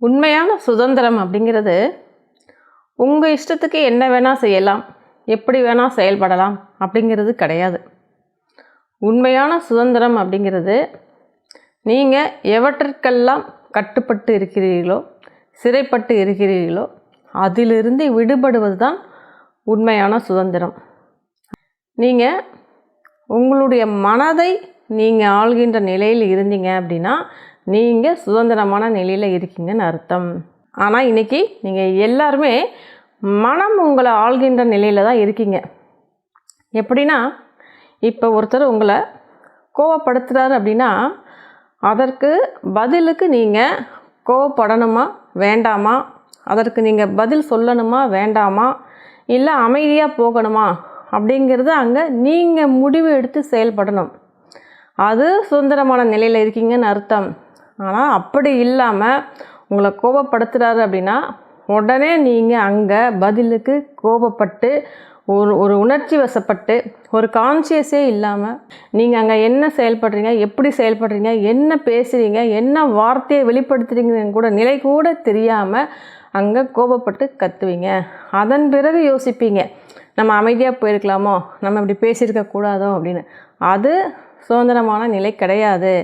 உண்மையான சுதந்திரம் அப்படிங்கிறது உங்கள் இஷ்டத்துக்கு என்ன வேணால் செய்யலாம் எப்படி வேணால் செயல்படலாம் அப்படிங்கிறது கிடையாது. உண்மையான சுதந்திரம் அப்படிங்கிறது நீங்கள் எவற்றிற்கெல்லாம் கட்டுப்பட்டு இருக்கிறீர்களோ சிறைப்பட்டு இருக்கிறீர்களோ அதிலிருந்து விடுபடுவது தான் உண்மையான சுதந்திரம். நீங்கள் உங்களுடைய மனதை நீங்கள் ஆள்கின்ற நிலையில் இருந்தீங்க அப்படின்னா நீங்கள் சுதந்திரமான நிலையில் இருக்கீங்கன்னு அர்த்தம். ஆனால் இன்றைக்கி நீங்கள் எல்லாருமே மனம் உங்களை ஆள்கின்ற நிலையில் தான் இருக்கீங்க. எப்படின்னா இப்போ ஒருத்தர் உங்களை கோவப்படுத்துகிறாரு அப்படின்னா அதற்கு பதிலுக்கு நீங்கள் கோவப்படணுமா வேண்டாமா? அதற்கு நீங்கள் பதில் சொல்லணுமா வேண்டாமா? இல்லை அமைதியாக போகணுமா? அப்படிங்கிறது அங்கே நீங்கள் முடிவு எடுத்து செயல்படணும். அது சுதந்திரமான நிலையில் இருக்கீங்கன்னு அர்த்தம். ஆனால் அப்படி இல்லாமல் உங்களை கோபப்படுத்துகிறாரு அப்படின்னா உடனே நீங்கள் அங்கே பதிலுக்கு கோபப்பட்டு ஒரு ஒரு உணர்ச்சி வசப்பட்டு ஒரு கான்சியஸே இல்லாமல் நீங்கள் அங்கே என்ன செயல்படுறீங்க எப்படி செயல்படுறீங்க என்ன பேசுகிறீங்க என்ன வார்த்தையை வெளிப்படுத்துறீங்கன்னு கூட நிலை கூட தெரியாமல் அங்கே கோபப்பட்டு கத்துவீங்க. அதன் பிறகு யோசிப்பீங்க நம்ம அமைதியாக போயிருக்கலாமோ நம்ம இப்படி பேசியிருக்க கூடாதோ அப்படின்னு. அது சுதந்திரமான நிலை கிடையாது.